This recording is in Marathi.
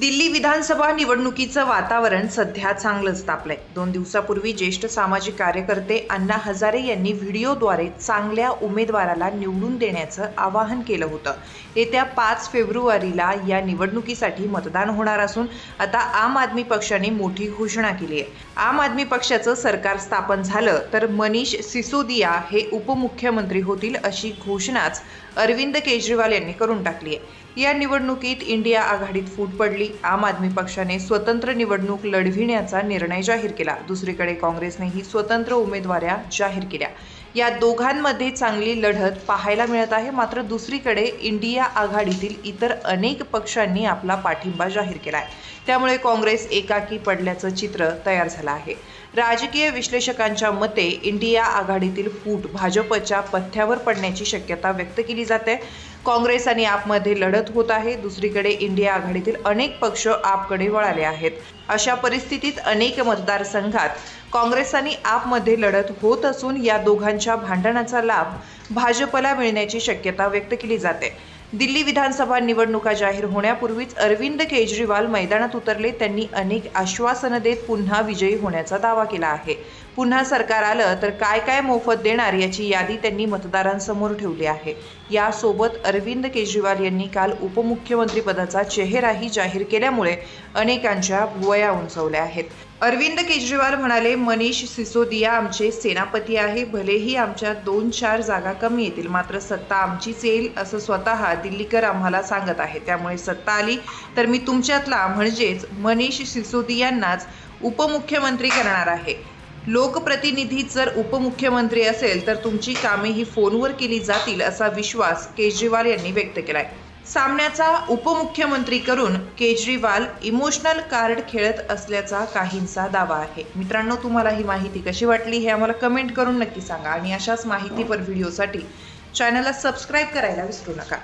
दिल्ली विधानसभा निवडणुकीचं वातावरण सध्या चांगलंच तापलंय. दोन दिवसापूर्वी ज्येष्ठ सामाजिक कार्यकर्ते अण्णा हजारे यांनी व्हिडिओद्वारे चांगल्या उमेदवाराला निवडून देण्याचं आवाहन केलं होतं. येत्या पाच फेब्रुवारीला या निवडणुकीसाठी मतदान होणार असून आता आम आदमी पक्षाने मोठी घोषणा केली आहे. आम आदमी पक्षाचं सरकार स्थापन झालं तर मनीष सिसोदिया हे उपमुख्यमंत्री होतील अशी घोषणाच अरविंद केजरीवाल यांनी करून टाकली आहे. या निवडणुकीत इंडिया आघाडीत फूट पडली. आम आदमी पक्षाने स्वतंत्र निवडणूक लढविण्याचा निर्णय जाहीर केला. दुसरीकडे काँग्रेसनेही स्वतंत्र उमेदवाऱ्या जाहीर केल्या. या दोघांमध्ये चांगली लढत पाहायला मिळत आहे. मात्र दुसरीकडे इंडिया आघाडीतील इतर अनेक पक्षांनी आपला पाठिंबा जाहीर केला आहे त्यामुळे काँग्रेस एकाकी पडल्याचं चित्र तयार झालं आहे. राजकीय विश्लेषकांच्या मते इंडिया आघाडीतील फूट भाजपच्या पथ्यावर पडण्याची शक्यता व्यक्त केली जाते. काँग्रेस आणि आपमध्ये लढत होत आहे. दुसरीकडे इंडिया आघाडीतील अनेक पक्ष आपकडे वळाले आहेत. अशा परिस्थितीत अनेक मतदारसंघात काँग्रेस आणि आपमध्ये लढत होत असून या दोघांच्या भांडणाचा लाभ भाजपला मिळण्याची शक्यता व्यक्त केली जाते. दिल्ली विधानसभा निवडणुका जाहीर होण्यापूर्वीच अरविंद केजरीवाल मैदानात उतरले. त्यांनी अनेक आश्वासनं देत पुन्हा विजयी होण्याचा दावा केला आहे. पुन्हा सरकार आलं तर काय काय मोफत देणार याची यादी त्यांनी मतदारांसमोर ठेवली आहे. यासोबत अरविंद केजरीवाल यांनी काल उपमुख्यमंत्रीपदाचा चेहराही जाहीर केल्यामुळे अनेकांच्या भुवया उंचवल्या आहेत. अरविंद केजरीवाल म्हणाले मनीष सिसोदिया आमचे सेनापती आहे भलेही आमच्या दोन चार जागा कमी येतील मात्र सत्ता आमचीच येईल असं स्वतः दिल्लीकर आम्हाला सांगत आहे. त्यामुळे सत्ता आली तर मी तुमच्यातला म्हणजेच मनीष सिसोदियांनाच उपमुख्यमंत्री करणार आहे. लोकप्रतिनिधी जर उपमुख्यमंत्री असेल तर तुमची कामे ही फोनवर केली जातील असा विश्वास केजरीवाल यांनी व्यक्त केलाय. सामन्याचा उपमुख्यमंत्री करून केजरीवाल इमोशनल कार्ड खेळत असल्याचा काहींचा दावा आहे. मित्रांनो तुम्हाला ही माहिती कशी वाटली हे आम्हाला कमेंट करून नक्की सांगा आणि अशाच माहितीपर व्हिडिओसाठी चॅनलला सबस्क्राईब करायला विसरू नका.